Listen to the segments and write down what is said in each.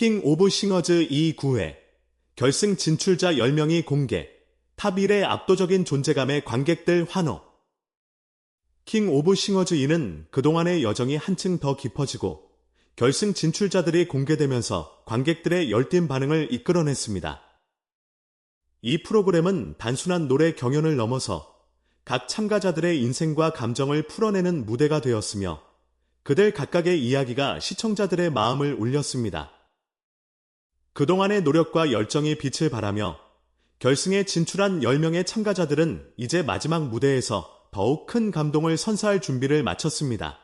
킹 오브 싱어즈 2구회 결승 진출자 10명이 공개 탑 1의 압도적인 존재감의 관객들 환호 킹 오브 싱어즈 2는 그동안의 여정이 한층 더 깊어지고 결승 진출자들이 공개되면서 관객들의 열띤 반응을 이끌어냈습니다. 이 프로그램은 단순한 노래 경연을 넘어서 각 참가자들의 인생과 감정을 풀어내는 무대가 되었으며 그들 각각의 이야기가 시청자들의 마음을 울렸습니다. 그동안의 노력과 열정이 빛을 발하며 결승에 진출한 10명의 참가자들은 이제 마지막 무대에서 더욱 큰 감동을 선사할 준비를 마쳤습니다.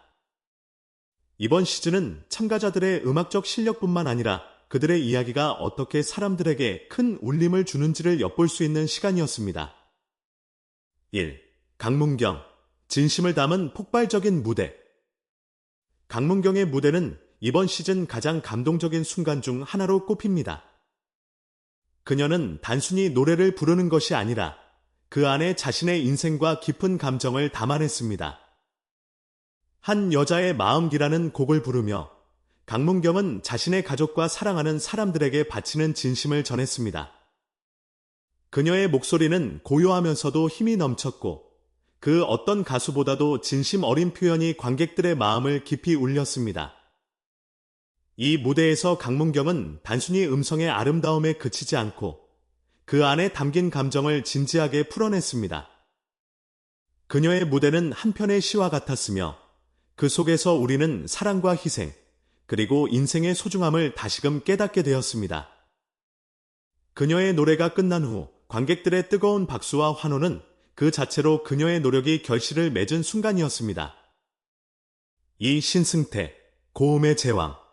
이번 시즌은 참가자들의 음악적 실력뿐만 아니라 그들의 이야기가 어떻게 사람들에게 큰 울림을 주는지를 엿볼 수 있는 시간이었습니다. 1. 강문경 진심을 담은 폭발적인 무대 강문경의 무대는 이번 시즌 가장 감동적인 순간 중 하나로 꼽힙니다. 그녀는 단순히 노래를 부르는 것이 아니라 그 안에 자신의 인생과 깊은 감정을 담아냈습니다. 한 여자의 마음기라는 곡을 부르며 강문경은 자신의 가족과 사랑하는 사람들에게 바치는 진심을 전했습니다. 그녀의 목소리는 고요하면서도 힘이 넘쳤고 그 어떤 가수보다도 진심 어린 표현이 관객들의 마음을 깊이 울렸습니다. 이 무대에서 강문경은 단순히 음성의 아름다움에 그치지 않고 그 안에 담긴 감정을 진지하게 풀어냈습니다. 그녀의 무대는 한편의 시와 같았으며 그 속에서 우리는 사랑과 희생, 그리고 인생의 소중함을 다시금 깨닫게 되었습니다. 그녀의 노래가 끝난 후 관객들의 뜨거운 박수와 환호는 그 자체로 그녀의 노력이 결실을 맺은 순간이었습니다. 이 신승태, 고음의 제왕.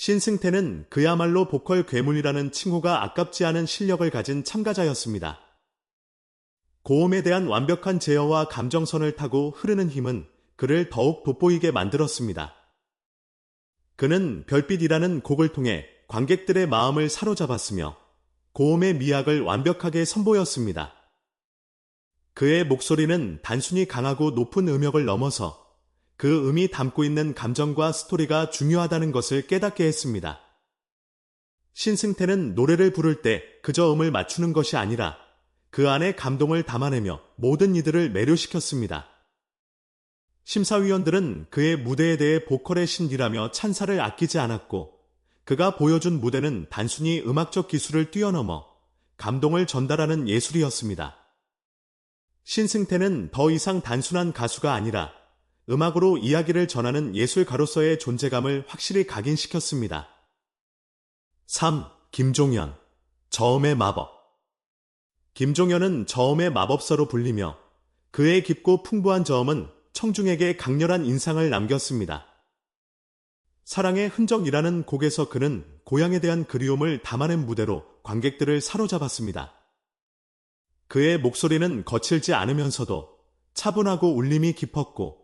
신승태는 그야말로 보컬 괴물이라는 칭호가 아깝지 않은 실력을 가진 참가자였습니다. 고음에 대한 완벽한 제어와 감정선을 타고 흐르는 힘은 그를 더욱 돋보이게 만들었습니다. 그는 별빛이라는 곡을 통해 관객들의 마음을 사로잡았으며 고음의 미학을 완벽하게 선보였습니다. 그의 목소리는 단순히 강하고 높은 음역을 넘어서 그 음이 담고 있는 감정과 스토리가 중요하다는 것을 깨닫게 했습니다. 신승태는 노래를 부를 때 그저 음을 맞추는 것이 아니라 그 안에 감동을 담아내며 모든 이들을 매료시켰습니다. 심사위원들은 그의 무대에 대해 보컬의 신기라며 찬사를 아끼지 않았고 그가 보여준 무대는 단순히 음악적 기술을 뛰어넘어 감동을 전달하는 예술이었습니다. 신승태는 더 이상 단순한 가수가 아니라 음악으로 이야기를 전하는 예술가로서의 존재감을 확실히 각인시켰습니다. 3. 김종현 저음의 마법 김종현은 저음의 마법사로 불리며 그의 깊고 풍부한 저음은 청중에게 강렬한 인상을 남겼습니다. 사랑의 흔적이라는 곡에서 그는 고향에 대한 그리움을 담아낸 무대로 관객들을 사로잡았습니다. 그의 목소리는 거칠지 않으면서도 차분하고 울림이 깊었고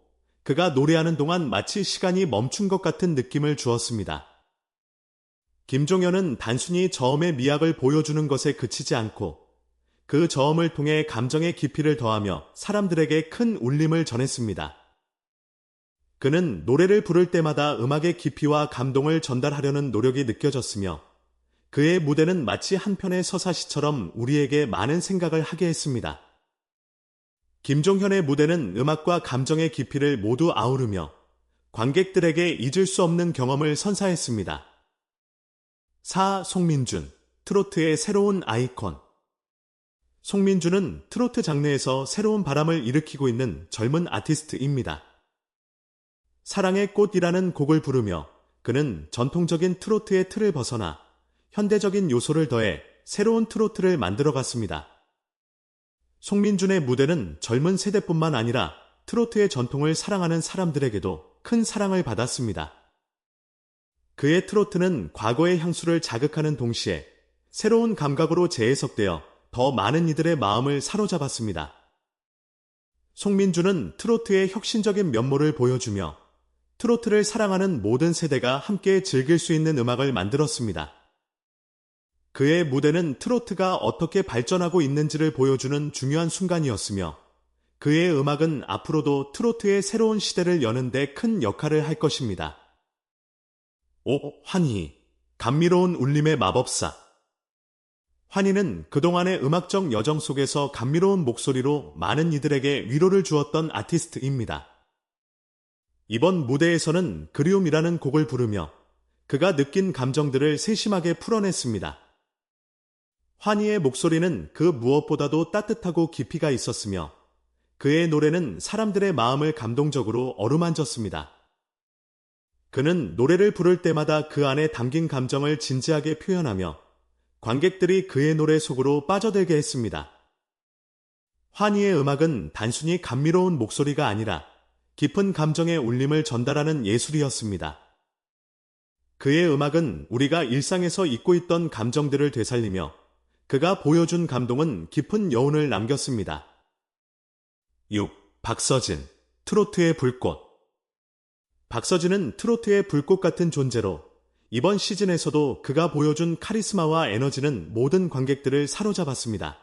그가 노래하는 동안 마치 시간이 멈춘 것 같은 느낌을 주었습니다. 김종현은 단순히 저음의 미학을 보여주는 것에 그치지 않고 그 저음을 통해 감정의 깊이를 더하며 사람들에게 큰 울림을 전했습니다. 그는 노래를 부를 때마다 음악의 깊이와 감동을 전달하려는 노력이 느껴졌으며 그의 무대는 마치 한편의 서사시처럼 우리에게 많은 생각을 하게 했습니다. 김종현의 무대는 음악과 감정의 깊이를 모두 아우르며 관객들에게 잊을 수 없는 경험을 선사했습니다. 4. 송민준, 트로트의 새로운 아이콘. 송민준은 트로트 장르에서 새로운 바람을 일으키고 있는 젊은 아티스트입니다. 사랑의 꽃이라는 곡을 부르며 그는 전통적인 트로트의 틀을 벗어나 현대적인 요소를 더해 새로운 트로트를 만들어갔습니다. 송민준의 무대는 젊은 세대뿐만 아니라 트로트의 전통을 사랑하는 사람들에게도 큰 사랑을 받았습니다. 그의 트로트는 과거의 향수를 자극하는 동시에 새로운 감각으로 재해석되어 더 많은 이들의 마음을 사로잡았습니다. 송민준은 트로트의 혁신적인 면모를 보여주며 트로트를 사랑하는 모든 세대가 함께 즐길 수 있는 음악을 만들었습니다. 그의 무대는 트로트가 어떻게 발전하고 있는지를 보여주는 중요한 순간이었으며 그의 음악은 앞으로도 트로트의 새로운 시대를 여는데 큰 역할을 할 것입니다. 5. 환희 감미로운 울림의 마법사. 환희는 그동안의 음악적 여정 속에서 감미로운 목소리로 많은 이들에게 위로를 주었던 아티스트입니다. 이번 무대에서는 그리움이라는 곡을 부르며 그가 느낀 감정들을 세심하게 풀어냈습니다. 환희의 목소리는 그 무엇보다도 따뜻하고 깊이가 있었으며 그의 노래는 사람들의 마음을 감동적으로 어루만졌습니다. 그는 노래를 부를 때마다 그 안에 담긴 감정을 진지하게 표현하며 관객들이 그의 노래 속으로 빠져들게 했습니다. 환희의 음악은 단순히 감미로운 목소리가 아니라 깊은 감정의 울림을 전달하는 예술이었습니다. 그의 음악은 우리가 일상에서 잊고 있던 감정들을 되살리며 그가 보여준 감동은 깊은 여운을 남겼습니다. 6. 박서진 트로트의 불꽃 박서진은 트로트의 불꽃 같은 존재로 이번 시즌에서도 그가 보여준 카리스마와 에너지는 모든 관객들을 사로잡았습니다.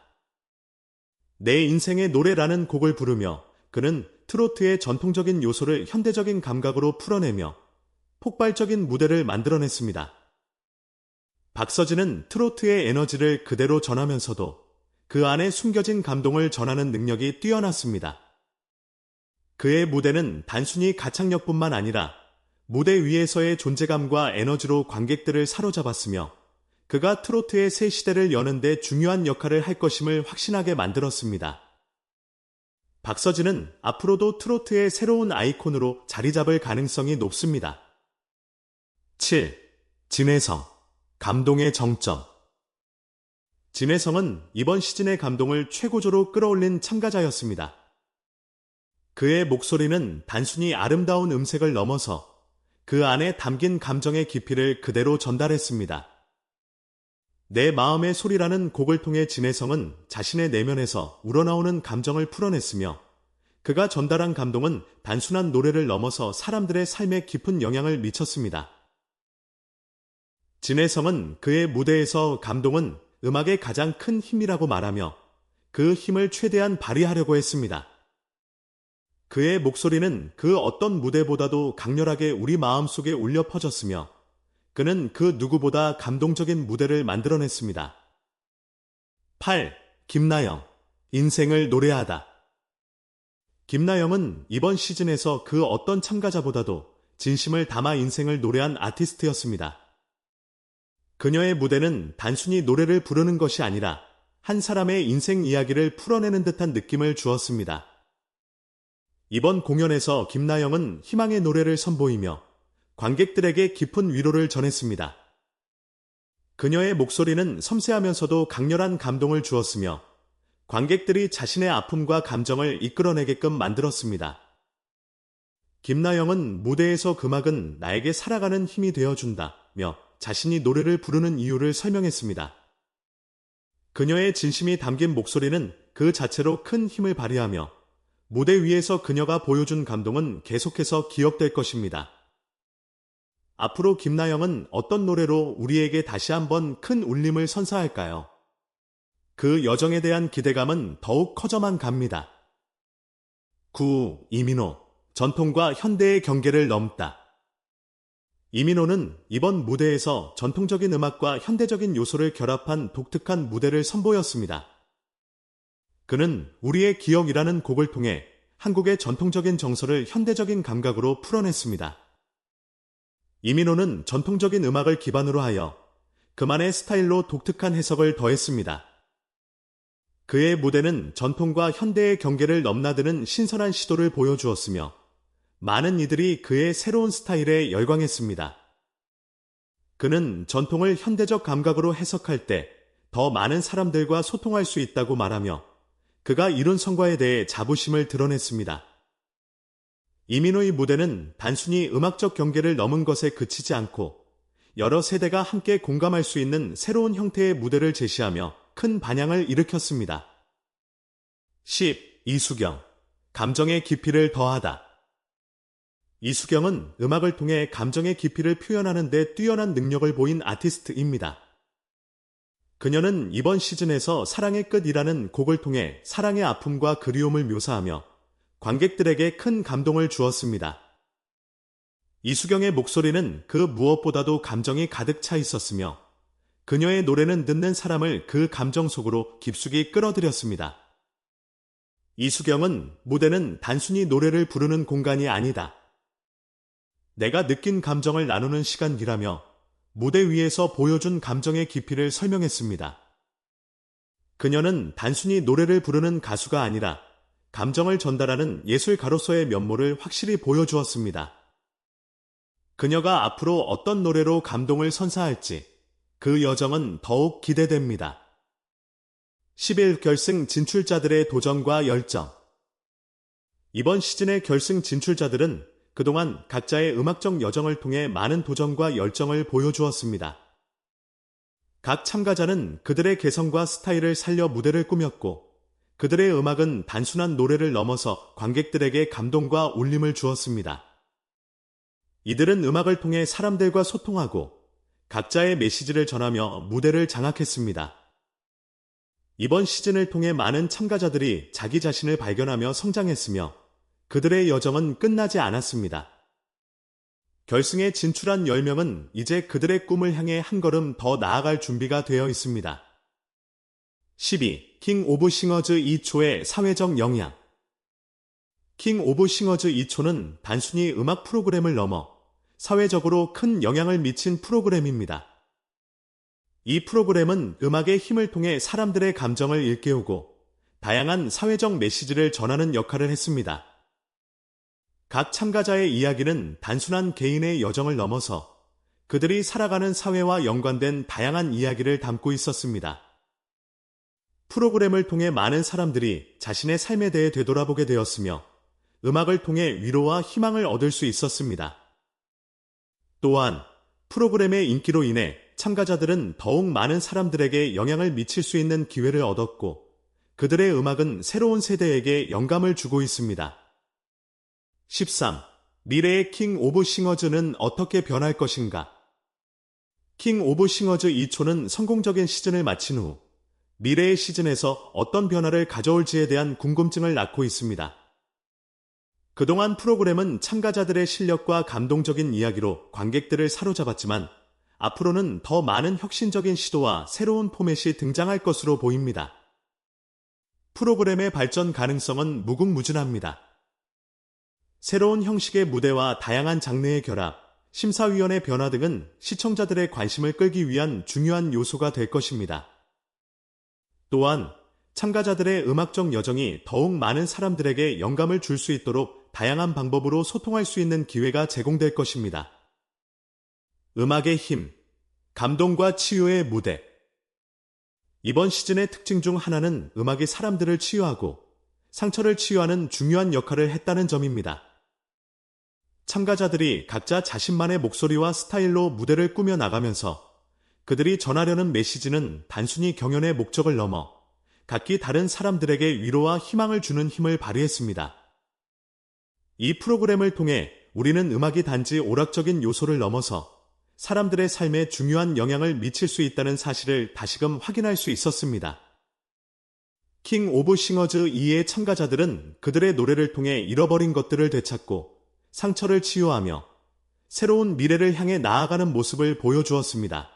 내 인생의 노래라는 곡을 부르며 그는 트로트의 전통적인 요소를 현대적인 감각으로 풀어내며 폭발적인 무대를 만들어냈습니다. 박서진은 트로트의 에너지를 그대로 전하면서도 그 안에 숨겨진 감동을 전하는 능력이 뛰어났습니다. 그의 무대는 단순히 가창력뿐만 아니라 무대 위에서의 존재감과 에너지로 관객들을 사로잡았으며 그가 트로트의 새 시대를 여는데 중요한 역할을 할 것임을 확신하게 만들었습니다. 박서진은 앞으로도 트로트의 새로운 아이콘으로 자리 잡을 가능성이 높습니다. 7. 진혜성 감동의 정점 진혜성은 이번 시즌의 감동을 최고조로 끌어올린 참가자였습니다. 그의 목소리는 단순히 아름다운 음색을 넘어서 그 안에 담긴 감정의 깊이를 그대로 전달했습니다. 내 마음의 소리라는 곡을 통해 진혜성은 자신의 내면에서 우러나오는 감정을 풀어냈으며 그가 전달한 감동은 단순한 노래를 넘어서 사람들의 삶에 깊은 영향을 미쳤습니다. 진혜성은 그의 무대에서 감동은 음악의 가장 큰 힘이라고 말하며 그 힘을 최대한 발휘하려고 했습니다. 그의 목소리는 그 어떤 무대보다도 강렬하게 우리 마음속에 울려 퍼졌으며 그는 그 누구보다 감동적인 무대를 만들어냈습니다. 8. 김나영 인생을 노래하다 김나영은 이번 시즌에서 그 어떤 참가자보다도 진심을 담아 인생을 노래한 아티스트였습니다. 그녀의 무대는 단순히 노래를 부르는 것이 아니라 한 사람의 인생 이야기를 풀어내는 듯한 느낌을 주었습니다. 이번 공연에서 김나영은 희망의 노래를 선보이며 관객들에게 깊은 위로를 전했습니다. 그녀의 목소리는 섬세하면서도 강렬한 감동을 주었으며 관객들이 자신의 아픔과 감정을 이끌어내게끔 만들었습니다. 김나영은 무대에서 금악은 나에게 살아가는 힘이 되어준다며 자신이 노래를 부르는 이유를 설명했습니다. 그녀의 진심이 담긴 목소리는 그 자체로 큰 힘을 발휘하며 무대 위에서 그녀가 보여준 감동은 계속해서 기억될 것입니다. 앞으로 김나영은 어떤 노래로 우리에게 다시 한번 큰 울림을 선사할까요? 그 여정에 대한 기대감은 더욱 커져만 갑니다. 9. 이민호 전통과 현대의 경계를 넘다. 이민호는 이번 무대에서 전통적인 음악과 현대적인 요소를 결합한 독특한 무대를 선보였습니다. 그는 우리의 기억이라는 곡을 통해 한국의 전통적인 정서를 현대적인 감각으로 풀어냈습니다. 이민호는 전통적인 음악을 기반으로 하여 그만의 스타일로 독특한 해석을 더했습니다. 그의 무대는 전통과 현대의 경계를 넘나드는 신선한 시도를 보여주었으며 많은 이들이 그의 새로운 스타일에 열광했습니다. 그는 전통을 현대적 감각으로 해석할 때 더 많은 사람들과 소통할 수 있다고 말하며 그가 이룬 성과에 대해 자부심을 드러냈습니다. 이민호의 무대는 단순히 음악적 경계를 넘은 것에 그치지 않고 여러 세대가 함께 공감할 수 있는 새로운 형태의 무대를 제시하며 큰 반향을 일으켰습니다. 10. 이수경 감정의 깊이를 더하다 이수경은 음악을 통해 감정의 깊이를 표현하는 데 뛰어난 능력을 보인 아티스트입니다. 그녀는 이번 시즌에서 사랑의 끝이라는 곡을 통해 사랑의 아픔과 그리움을 묘사하며 관객들에게 큰 감동을 주었습니다. 이수경의 목소리는 그 무엇보다도 감정이 가득 차 있었으며 그녀의 노래는 듣는 사람을 그 감정 속으로 깊숙이 끌어들였습니다. 이수경은 무대는 단순히 노래를 부르는 공간이 아니다. 내가 느낀 감정을 나누는 시간이라며 무대 위에서 보여준 감정의 깊이를 설명했습니다. 그녀는 단순히 노래를 부르는 가수가 아니라 감정을 전달하는 예술가로서의 면모를 확실히 보여주었습니다. 그녀가 앞으로 어떤 노래로 감동을 선사할지 그 여정은 더욱 기대됩니다. 11 결승 진출자들의 도전과 열정 이번 시즌의 결승 진출자들은 그동안 각자의 음악적 여정을 통해 많은 도전과 열정을 보여주었습니다. 각 참가자는 그들의 개성과 스타일을 살려 무대를 꾸몄고 그들의 음악은 단순한 노래를 넘어서 관객들에게 감동과 울림을 주었습니다. 이들은 음악을 통해 사람들과 소통하고 각자의 메시지를 전하며 무대를 장악했습니다. 이번 시즌을 통해 많은 참가자들이 자기 자신을 발견하며 성장했으며 그들의 여정은 끝나지 않았습니다. 결승에 진출한 10명은 이제 그들의 꿈을 향해 한 걸음 더 나아갈 준비가 되어 있습니다. 12. 킹 오브 싱어즈 2초의 사회적 영향 킹 오브 싱어즈 2초는 단순히 음악 프로그램을 넘어 사회적으로 큰 영향을 미친 프로그램입니다. 이 프로그램은 음악의 힘을 통해 사람들의 감정을 일깨우고 다양한 사회적 메시지를 전하는 역할을 했습니다. 각 참가자의 이야기는 단순한 개인의 여정을 넘어서 그들이 살아가는 사회와 연관된 다양한 이야기를 담고 있었습니다. 프로그램을 통해 많은 사람들이 자신의 삶에 대해 되돌아보게 되었으며 음악을 통해 위로와 희망을 얻을 수 있었습니다. 또한 프로그램의 인기로 인해 참가자들은 더욱 많은 사람들에게 영향을 미칠 수 있는 기회를 얻었고 그들의 음악은 새로운 세대에게 영감을 주고 있습니다. 13. 미래의 킹 오브 싱어즈는 어떻게 변할 것인가? 킹 오브 싱어즈 2초는 성공적인 시즌을 마친 후 미래의 시즌에서 어떤 변화를 가져올지에 대한 궁금증을 낳고 있습니다. 그동안 프로그램은 참가자들의 실력과 감동적인 이야기로 관객들을 사로잡았지만 앞으로는 더 많은 혁신적인 시도와 새로운 포맷이 등장할 것으로 보입니다. 프로그램의 발전 가능성은 무궁무진합니다. 새로운 형식의 무대와 다양한 장르의 결합, 심사위원의 변화 등은 시청자들의 관심을 끌기 위한 중요한 요소가 될 것입니다. 또한 참가자들의 음악적 여정이 더욱 많은 사람들에게 영감을 줄 수 있도록 다양한 방법으로 소통할 수 있는 기회가 제공될 것입니다. 음악의 힘, 감동과 치유의 무대. 이번 시즌의 특징 중 하나는 음악이 사람들을 치유하고 상처를 치유하는 중요한 역할을 했다는 점입니다. 참가자들이 각자 자신만의 목소리와 스타일로 무대를 꾸며 나가면서 그들이 전하려는 메시지는 단순히 경연의 목적을 넘어 각기 다른 사람들에게 위로와 희망을 주는 힘을 발휘했습니다. 이 프로그램을 통해 우리는 음악이 단지 오락적인 요소를 넘어서 사람들의 삶에 중요한 영향을 미칠 수 있다는 사실을 다시금 확인할 수 있었습니다. 킹 오브 싱어즈 2의 참가자들은 그들의 노래를 통해 잃어버린 것들을 되찾고 상처를 치유하며 새로운 미래를 향해 나아가는 모습을 보여주었습니다.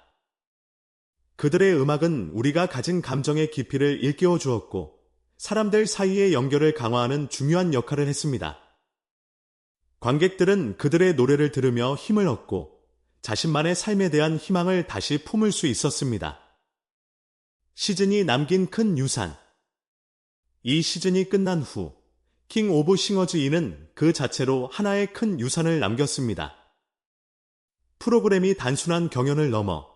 그들의 음악은 우리가 가진 감정의 깊이를 일깨워 주었고 사람들 사이의 연결을 강화하는 중요한 역할을 했습니다. 관객들은 그들의 노래를 들으며 힘을 얻고 자신만의 삶에 대한 희망을 다시 품을 수 있었습니다. 시즌이 남긴 큰 유산. 이 시즌이 끝난 후, 킹 오브 싱어즈 2는 그 자체로 하나의 큰 유산을 남겼습니다. 프로그램이 단순한 경연을 넘어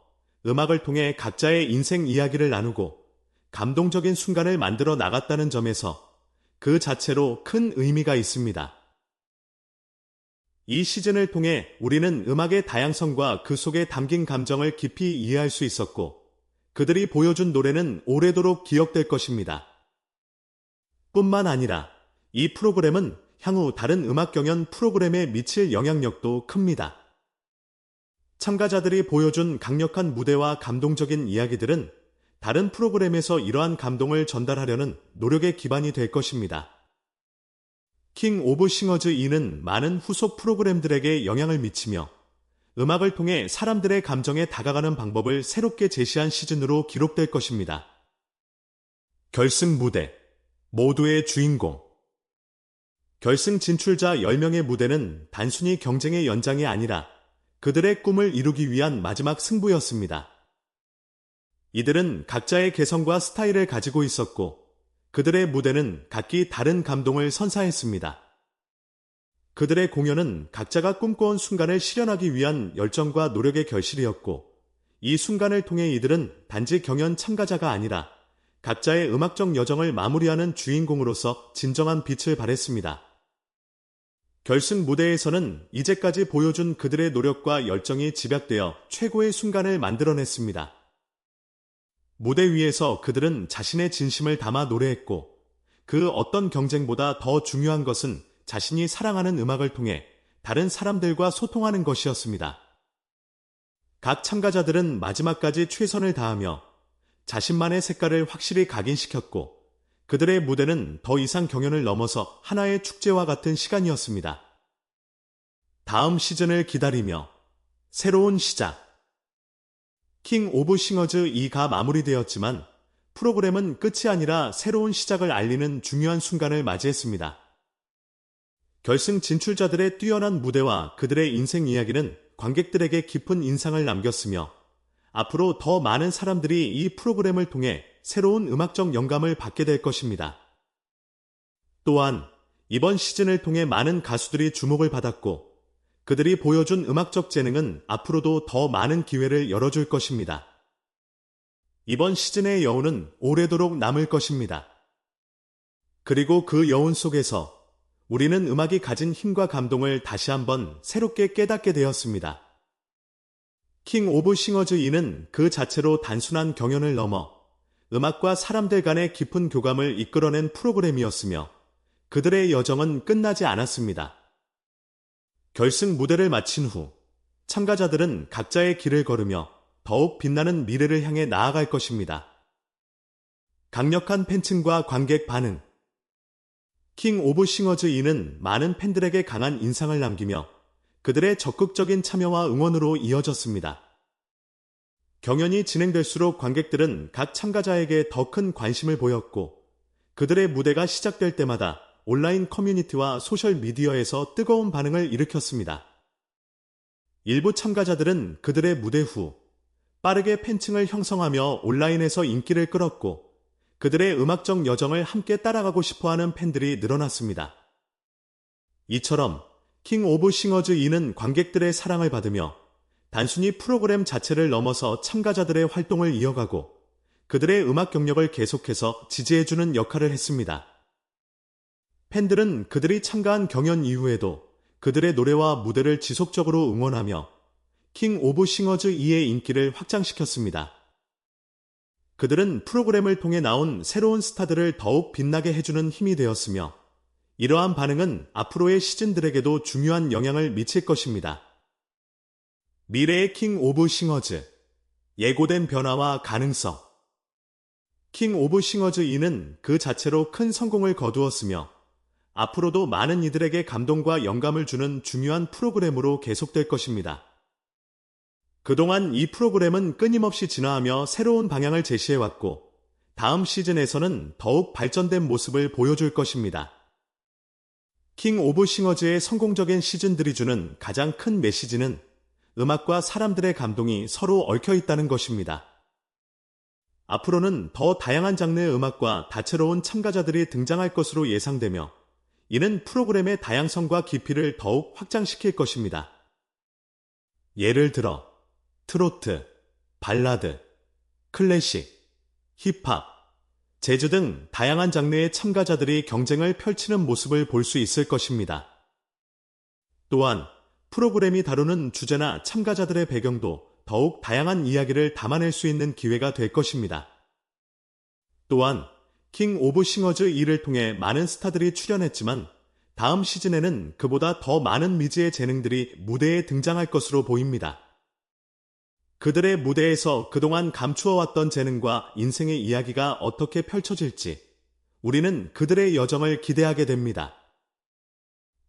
음악을 통해 각자의 인생 이야기를 나누고 감동적인 순간을 만들어 나갔다는 점에서 그 자체로 큰 의미가 있습니다. 이 시즌을 통해 우리는 음악의 다양성과 그 속에 담긴 감정을 깊이 이해할 수 있었고 그들이 보여준 노래는 오래도록 기억될 것입니다. 뿐만 아니라 이 프로그램은 향후 다른 음악 경연 프로그램에 미칠 영향력도 큽니다. 참가자들이 보여준 강력한 무대와 감동적인 이야기들은 다른 프로그램에서 이러한 감동을 전달하려는 노력의 기반이 될 것입니다. 킹 오브 싱어즈 2는 많은 후속 프로그램들에게 영향을 미치며 음악을 통해 사람들의 감정에 다가가는 방법을 새롭게 제시한 시즌으로 기록될 것입니다. 결승 무대 모두의 주인공 결승 진출자 10명의 무대는 단순히 경쟁의 연장이 아니라 그들의 꿈을 이루기 위한 마지막 승부였습니다. 이들은 각자의 개성과 스타일을 가지고 있었고 그들의 무대는 각기 다른 감동을 선사했습니다. 그들의 공연은 각자가 꿈꿔온 순간을 실현하기 위한 열정과 노력의 결실이었고 이 순간을 통해 이들은 단지 경연 참가자가 아니라 각자의 음악적 여정을 마무리하는 주인공으로서 진정한 빛을 발했습니다. 결승 무대에서는 이제까지 보여준 그들의 노력과 열정이 집약되어 최고의 순간을 만들어냈습니다. 무대 위에서 그들은 자신의 진심을 담아 노래했고 그 어떤 경쟁보다 더 중요한 것은 자신이 사랑하는 음악을 통해 다른 사람들과 소통하는 것이었습니다. 각 참가자들은 마지막까지 최선을 다하며 자신만의 색깔을 확실히 각인시켰고 그들의 무대는 더 이상 경연을 넘어서 하나의 축제와 같은 시간이었습니다. 다음 시즌을 기다리며 새로운 시작. 킹 오브 싱어즈 2가 마무리되었지만 프로그램은 끝이 아니라 새로운 시작을 알리는 중요한 순간을 맞이했습니다. 결승 진출자들의 뛰어난 무대와 그들의 인생 이야기는 관객들에게 깊은 인상을 남겼으며 앞으로 더 많은 사람들이 이 프로그램을 통해 새로운 음악적 영감을 받게 될 것입니다. 또한 이번 시즌을 통해 많은 가수들이 주목을 받았고 그들이 보여준 음악적 재능은 앞으로도 더 많은 기회를 열어줄 것입니다. 이번 시즌의 여운은 오래도록 남을 것입니다. 그리고 그 여운 속에서 우리는 음악이 가진 힘과 감동을 다시 한번 새롭게 깨닫게 되었습니다. 킹 오브 싱어즈 2는 그 자체로 단순한 경연을 넘어 음악과 사람들 간의 깊은 교감을 이끌어낸 프로그램이었으며 그들의 여정은 끝나지 않았습니다. 결승 무대를 마친 후 참가자들은 각자의 길을 걸으며 더욱 빛나는 미래를 향해 나아갈 것입니다. 강력한 팬층과 관객 반응 킹 오브 싱어즈 2는 많은 팬들에게 강한 인상을 남기며 그들의 적극적인 참여와 응원으로 이어졌습니다. 경연이 진행될수록 관객들은 각 참가자에게 더 큰 관심을 보였고 그들의 무대가 시작될 때마다 온라인 커뮤니티와 소셜 미디어에서 뜨거운 반응을 일으켰습니다. 일부 참가자들은 그들의 무대 후 빠르게 팬층을 형성하며 온라인에서 인기를 끌었고 그들의 음악적 여정을 함께 따라가고 싶어하는 팬들이 늘어났습니다. 이처럼 킹 오브 싱어즈 2는 관객들의 사랑을 받으며 단순히 프로그램 자체를 넘어서 참가자들의 활동을 이어가고 그들의 음악 경력을 계속해서 지지해주는 역할을 했습니다. 팬들은 그들이 참가한 경연 이후에도 그들의 노래와 무대를 지속적으로 응원하며 킹 오브 싱어즈 2의 인기를 확장시켰습니다. 그들은 프로그램을 통해 나온 새로운 스타들을 더욱 빛나게 해주는 힘이 되었으며 이러한 반응은 앞으로의 시즌들에게도 중요한 영향을 미칠 것입니다. 미래의 킹 오브 싱어즈 예고된 변화와 가능성 킹 오브 싱어즈 2는 그 자체로 큰 성공을 거두었으며 앞으로도 많은 이들에게 감동과 영감을 주는 중요한 프로그램으로 계속될 것입니다. 그동안 이 프로그램은 끊임없이 진화하며 새로운 방향을 제시해왔고 다음 시즌에서는 더욱 발전된 모습을 보여줄 것입니다. 킹 오브 싱어즈의 성공적인 시즌들이 주는 가장 큰 메시지는 음악과 사람들의 감동이 서로 얽혀 있다는 것입니다. 앞으로는 더 다양한 장르의 음악과 다채로운 참가자들이 등장할 것으로 예상되며 이는 프로그램의 다양성과 깊이를 더욱 확장시킬 것입니다. 예를 들어 트로트, 발라드, 클래식, 힙합, 재즈 등 다양한 장르의 참가자들이 경쟁을 펼치는 모습을 볼 수 있을 것입니다. 또한 프로그램이 다루는 주제나 참가자들의 배경도 더욱 다양한 이야기를 담아낼 수 있는 기회가 될 것입니다. 또한 킹 오브 싱어즈 2를 통해 많은 스타들이 출연했지만 다음 시즌에는 그보다 더 많은 미지의 재능들이 무대에 등장할 것으로 보입니다. 그들의 무대에서 그동안 감추어왔던 재능과 인생의 이야기가 어떻게 펼쳐질지 우리는 그들의 여정을 기대하게 됩니다.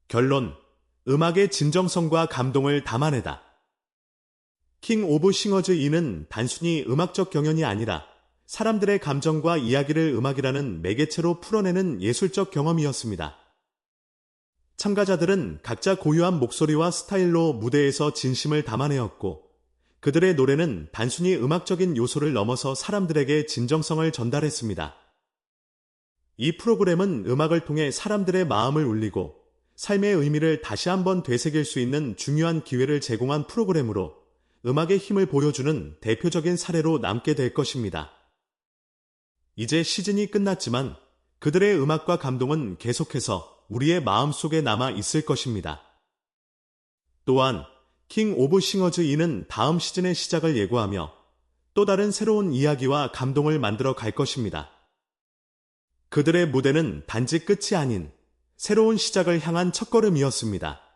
결론, 음악의 진정성과 감동을 담아내다. 킹 오브 싱어즈 이는 단순히 음악적 경연이 아니라 사람들의 감정과 이야기를 음악이라는 매개체로 풀어내는 예술적 경험이었습니다. 참가자들은 각자 고유한 목소리와 스타일로 무대에서 진심을 담아내었고, 그들의 노래는 단순히 음악적인 요소를 넘어서 사람들에게 진정성을 전달했습니다. 이 프로그램은 음악을 통해 사람들의 마음을 울리고 삶의 의미를 다시 한번 되새길 수 있는 중요한 기회를 제공한 프로그램으로 음악의 힘을 보여주는 대표적인 사례로 남게 될 것입니다. 이제 시즌이 끝났지만 그들의 음악과 감동은 계속해서 우리의 마음 속에 남아 있을 것입니다. 또한 킹 오브 싱어즈 이는 다음 시즌의 시작을 예고하며 또 다른 새로운 이야기와 감동을 만들어 갈 것입니다. 그들의 무대는 단지 끝이 아닌 새로운 시작을 향한 첫걸음이었습니다.